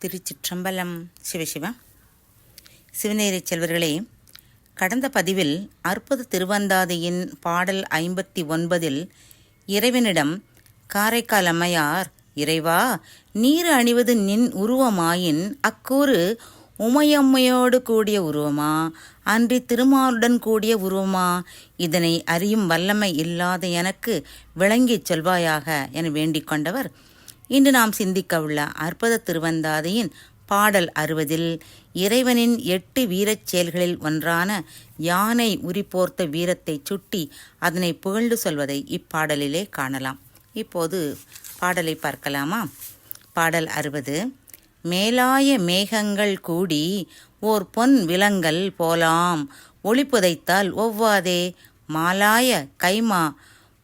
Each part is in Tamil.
திருச்சிற்றம்பலம் சிவசிவா சிவநேரி செல்வர்களே கடந்த பதிவில் அற்புத திருவந்தாதியின் பாடல் ஐம்பத்தி ஒன்பதில் இறைவனிடம் காரைக்கால் அம்மையார் இறைவா நீர் அணிவது நின் உருவமாயின் அக்கூறு உமையம்மையோடு கூடிய உருவமா? அன்றி திருமாலுடன் கூடிய உருவமா? இதனை அறியும் வல்லமை இல்லாத எனக்கு விளங்கிச் சொல்வாயாக என வேண்டிக் கொண்டவர் இன்று நாம் சிந்திக்க உள்ள அற்புத திருவந்தாதையின் பாடல் அறுபதில் இறைவனின் எட்டு வீரச் செயல்களில் ஒன்றான யானை உரிப்போர்த்த வீரத்தை சுட்டி அதனை புகழ்ந்து சொல்வதை இப்பாடலிலே காணலாம். இப்போது பாடலை பார்க்கலாமா? பாடல் அறுபது. மேலாய மேகங்கள் கூடி ஓர் பொன் விலங்கல் போலாம். ஒளி புதைத்தால் ஒவ்வாதே. மாலாய கைமா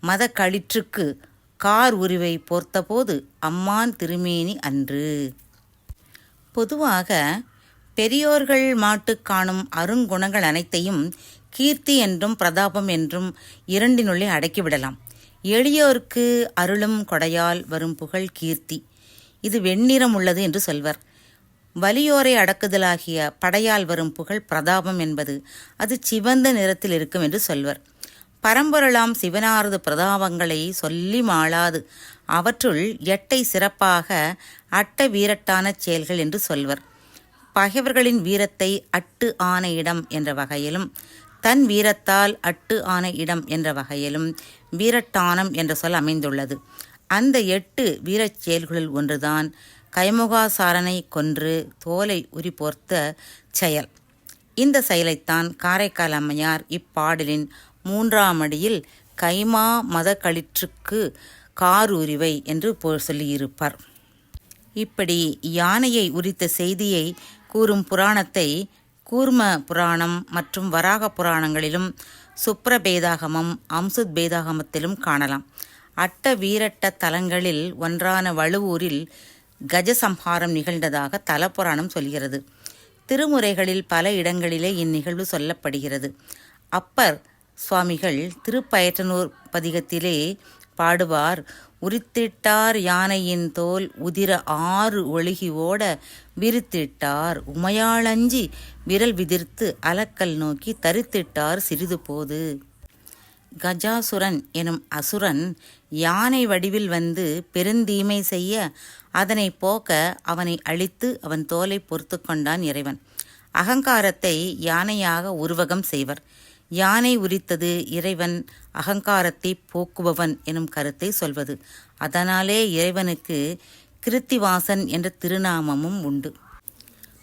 மத களிற்றுக்கு கார் உருவை பொறுத்தபோது அம்மான் திருமேனி அன்று. பொதுவாக பெரியோர்கள் மாட்டுக் காணும் அருங்குணங்கள் அனைத்தையும் கீர்த்தி என்றும் பிரதாபம் என்றும் இரண்டினுள்ளே அடக்கிவிடலாம். எளியோர்க்கு அருளும் கொடையால் வரும் புகழ் கீர்த்தி. இது வெண்ணிறம் உள்ளது என்று சொல்வர். வலியோரை அடக்குதலாகிய படையால் வரும் புகழ் பிரதாபம் என்பது அது சிவந்த நிறத்தில் இருக்கும் என்று சொல்வர். பரம்பொருளாம் சிவனாரது பிரதாபங்களை சொல்லி மாளாது. அவற்றுள் எட்டை சிறப்பாக அட்ட வீரட்டான செயல்கள் என்று சொல்வர். பகைவர்களின் வீரத்தை அட்டு ஆன இடம் என்ற வகையிலும் தன் வீரத்தால் அட்டு ஆன இடம் என்ற வகையிலும் வீரட்டானம் என்ற சொல் அமைந்துள்ளது. அந்த எட்டு வீரச் செயல்களில் ஒன்றுதான் கைமுகாசாரனை கொன்று தோலை உரி போர்த்த செயல். இந்த செயலைத்தான் காரைக்கால் அம்மையார் இப்பாடலின் மூன்றாம் அடியில் கைமா மதக்களிற்றுக்கு காரூரிவை என்று போ- சொல்லியிருப்பார். இப்படி யானையை உரித்த செய்தியை கூறும் புராணத்தை கூர்ம புராணம் மற்றும் வராக புராணங்களிலும் சுப்ரபேதாகமம் அம்சுத் பேதாகமத்திலும் காணலாம். அட்ட வீரட்ட தலங்களில் ஒன்றான வழுவூரில் கஜசம்ஹாரம் நிகழ்ந்ததாக தலப்புராணம் சொல்கிறது. திருமுறைகளில் பல இடங்களிலே இந்நிகழ்வு சொல்லப்படுகிறது. அப்பர் சுவாமிகள் திருப்பயற்றனூர் பதிகத்திலே பாடுவார் உரித்திட்டார் யானையின் தோல் உதிர ஆறு ஒழுகி ஓட விரித்திட்டார் உமையாளஞ்சி விரல் விதிர்த்து அலக்கல் நோக்கி தரித்திட்டார் சிறிது போது. கஜாசுரன் எனும் அசுரன் யானை வடிவில் வந்து பெருந்தீமை செய்ய அதனை போக்க அவனை அழித்து அவன் தோலை பொறுத்து கொண்டான் இறைவன். அகங்காரத்தை யானையாக உருவகம் செய்வர். யானை உரித்தது இறைவன் அகங்காரத்தை போக்குபவன் எனும் கருத்தை சொல்வது. அதனாலே இறைவனுக்கு கிருத்திவாசன் என்ற திருநாமமும் உண்டு.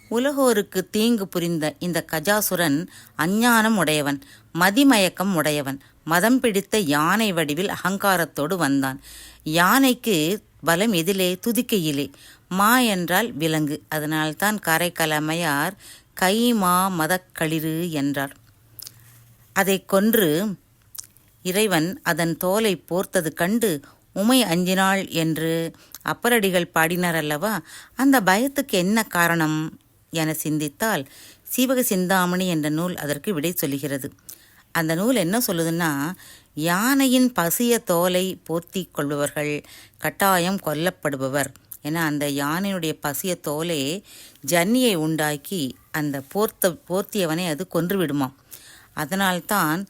உலகோருக்கு தீங்கு புரிந்த இந்த கஜாசுரன் அஞ்ஞானம் உடையவன் மதிமயக்கம் உடையவன் மதம் பிடித்த யானை வடிவில் அகங்காரத்தோடு வந்தான். யானைக்கு பலம் எதிலே துதிக்கையிலே மா என்றால் விலங்கு. அதனால்தான் காரைக்கால் அம்மையார் கை மா மதக்களிறு என்றார். அதை கொன்று இறைவன் அதன் தோலை போர்த்தது கண்டு உமை அஞ்சினாள் என்று அப்பரடிகள் பாடினார் அல்லவா அந்த பயத்துக்கு என்ன காரணம்? என சிந்தித்தால் சீவக சிந்தாமணி என்ற நூல் அதற்கு விடை சொல்லுகிறது. அந்த நூல் என்ன சொல்லுதுன்னா யானையின் பசிய தோலை போர்த்தி கொள்பவர்கள் கட்டாயம் கொல்லப்படுபவர் ஏன்னா அந்த யானையினுடைய பசிய தோலே ஜன்னியை உண்டாக்கி அந்த போர்த்த போர்த்தியவனை அது கொன்று விடுமாம். அதனால்தான்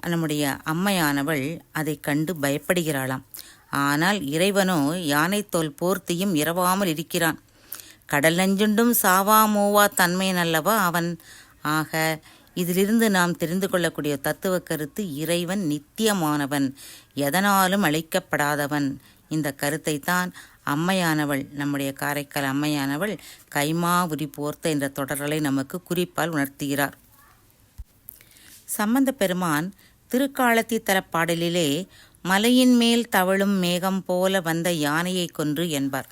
நம்முடைய அம்மையானவள் அதை கண்டு பயப்படுகிறாளாம். ஆனால் இறைவனோ யானைத்தோல் போர்த்தியும் இரவாமல் இருக்கிறான். கடல் நஞ்சுண்டும் சாவா மூவா தன்மையன் அல்லவா அவன்? ஆக இதிலிருந்து நாம் தெரிந்து கொள்ளக்கூடிய தத்துவ கருத்து இறைவன் நித்தியமானவன் எதனாலும் அழிக்கப்படாதவன். இந்த கருத்தை தான் அம்மையானவள் நம்முடைய காரைக்கால் அம்மையானவள் கைமா உரி போர்த்த என்ற தொடர்களை நமக்கு குறிப்பால் உணர்த்துகிறார். சம்பந்த பெருமான் திருக்காலத்தி தலப்பாடலிலே மலையின் மேல் தவழும் மேகம் போல வந்த யானையை கொன்று என்பார்.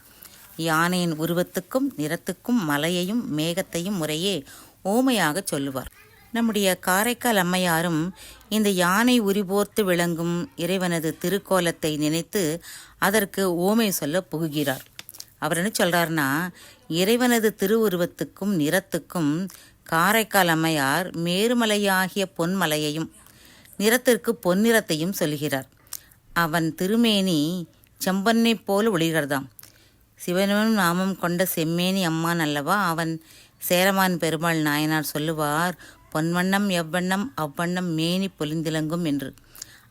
யானையின் உருவத்துக்கும் நிறத்துக்கும் மலையையும் மேகத்தையும் முறையே ஓமையாக சொல்லுவார். நம்முடைய காரைக்கால் அம்மையாரும் இந்த யானை உரிபோர்த்து விளங்கும் இறைவனது திருக்கோலத்தை நினைத்து அதற்கு ஓமை சொல்ல புகுகிறார். அவர் என்ன சொல்கிறார்னா இறைவனது திருவுருவத்துக்கும் நிறத்துக்கும் காரைக்கால் அம்மையார் மேருமலையாகிய பொன்மலையையும் நிறத்திற்கு பொன்னிறத்தையும் சொல்கிறார். அவன் திருமேனி செம்பன்னைப் போல ஒளிகிறதாம் சிவனும் நாமம் கொண்ட செம்மேனி அம்மான் அல்லவா? அவன் சேரமான் பெருமாள் நாயனார் சொல்லுவார் பொன்வண்ணம் எவ்வண்ணம் அவ்வண்ணம் மேனி பொலிந்திலங்கும் என்று.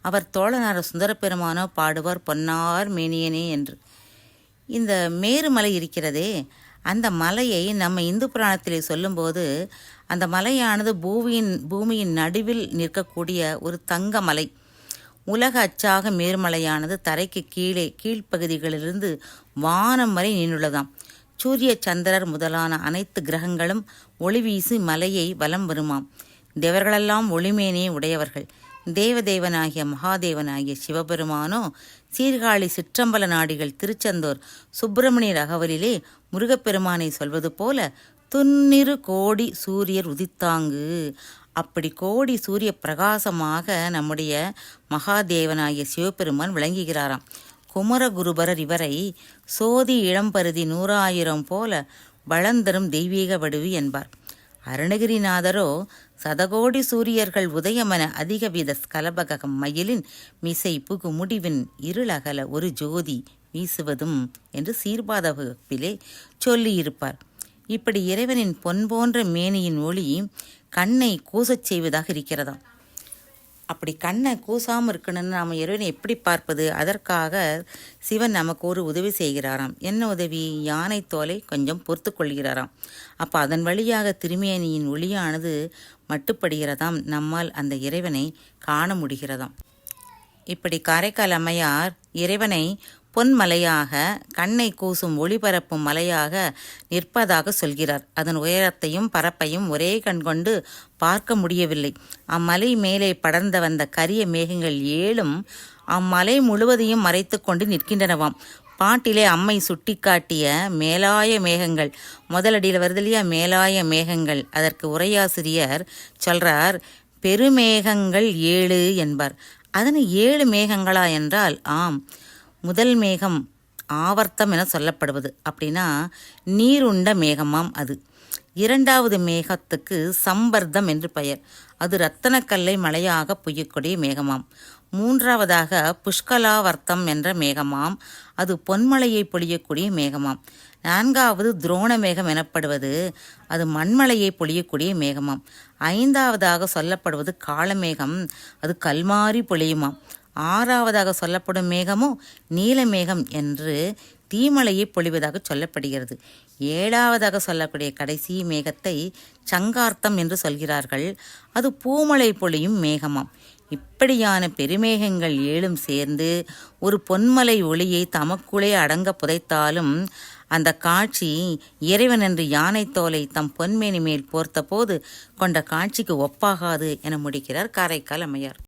அவர் தோழனார் சுந்தரப்பெருமானோ பாடுவார் பொன்னார் மேனியனே என்று. இந்த மேருமலை இருக்கிறதே அந்த மலையை நம்ம இந்து புராணத்திலே சொல்லும்போது அந்த மலையானது பூமியின் பூமியின் நடுவில் நிற்கக்கூடிய ஒரு தங்க மலை உலக அச்சாக மேர்மலையானது தரைக்கு கீழே கீழ்ப்பகுதிகளிலிருந்து வானம் வரை நின்றுள்ளதாம் சூரிய சந்திரர் முதலான அனைத்து கிரகங்களும் ஒளி வீசி மலையை வலம் வருமாம். தேவர்களெல்லாம் ஒளிமேனே உடையவர்கள். தேவதேவனாகிய மகாதேவனாகிய சிவபெருமானோ சீர்காழி சிற்றம்பல நாடிகள் திருச்செந்தூர் சுப்பிரமணிய ரகவலிலே முருகப்பெருமானை சொல்வது போல துன்னிரு கோடி சூரியர் உதித்தாங்கு. அப்படி கோடி சூரிய பிரகாசமாக நம்முடைய மகாதேவனாகிய சிவபெருமான் விளங்குகிறாராம். குமரகுருபரர் இவரை சோதி இளம்பருதி நூறாயிரம் போல வளந்தரும் தெய்வீக வடுவி என்பார். அருணகிரிநாதரோ சதகோடி சூரியர்கள் உதயமன அதிகவித ஸ்கலபகம் மயிலின் மிசை புகு முடிவின் இருளகல ஒரு ஜோதி வீசுவதும் என்று சீர்பாத வகுப்பிலே சொல்லியிருப்பார். இப்படி இறைவனின் பொன் போன்ற மேனியின் ஒளி கண்ணை கூசச் செய்வதாக இருக்கிறதாம். அப்படி கண்ணை கூசாமல் இருக்கணும்னு நாம் இறைவனை எப்படி பார்ப்பது? அதற்காக சிவன் நமக்கு ஒரு உதவி செய்கிறாராம். என்ன உதவி? யானை தோலை கொஞ்சம் பொறுத்து கொள்கிறாராம். அப்போ அதன் வழியாக திருமேனியின் ஒளியானது மட்டுப்படுகிறதாம் நம்மால் அந்த இறைவனை காண முடிகிறதாம். இப்படி காரைக்கால் அம்மையார் இறைவனை பொன்மலையாக கண்ணை கூசும் ஒளிபரப்பும் மலையாக நிற்பதாக சொல்கிறார். அதன் உயரத்தையும் பரப்பையும் ஒரே கண் கொண்டு பார்க்க முடியவில்லை. அம்மலை மேலே படர்ந்த வந்த கரிய மேகங்கள் ஏழும் அம்மலை முழுவதையும் மறைத்து கொண்டு நிற்கின்றனவாம். பாட்டிலே அம்மை சுட்டிக்காட்டிய மேலாய மேகங்கள் முதலடியில் வருது இல்லையா மேலாய மேகங்கள். அதற்கு உரையாசிரியர் சொல்றார் பெருமேகங்கள் ஏழு என்பார். அதனை ஏழு மேகங்களா என்றால் ஆம் முதல் மேகம் ஆவர்த்தம் என சொல்லப்படுவது. அப்படின்னா நீருண்ட மேகமாம் அது. இரண்டாவது மேகத்துக்கு சம்பர்தம் என்று பெயர். அது ரத்தனக்கல்லை மலையாக புய்யக்கூடிய மேகமாம். மூன்றாவதாக புஷ்கலாவர்த்தம் என்ற மேகமாம். அது பொன்மலையை பொழியக்கூடிய மேகமாம். நான்காவது துரோண மேகம் எனப்படுவது. அது மண்மலையை பொழியக்கூடிய மேகமாம். ஐந்தாவதாக சொல்லப்படுவது காலமேகம் அது கல்மாரி பொழியுமாம். ஆறாவதாக சொல்லப்படும் மேகமோ நீலமேகம் என்று தீமலையை பொழிவதாக சொல்லப்படுகிறது. ஏழாவதாக சொல்லக்கூடிய கடைசி மேகத்தை சங்கார்த்தம் என்று சொல்கிறார்கள். அது பூமலை பொழியும் மேகமாம். இப்படியான பெருமேகங்கள் ஏழும் சேர்ந்து ஒரு பொன்மலை ஒளியை தமக்குள்ளே அடங்க புதைத்தாலும் அந்த காட்சி இறைவன் என்று யானை தோலை தம் பொன்மேனி மேல் போர்த்த போது கொண்ட காட்சிக்கு ஒப்பாகாது என முடிக்கிறார் காரைக்கால் அம்மையார்.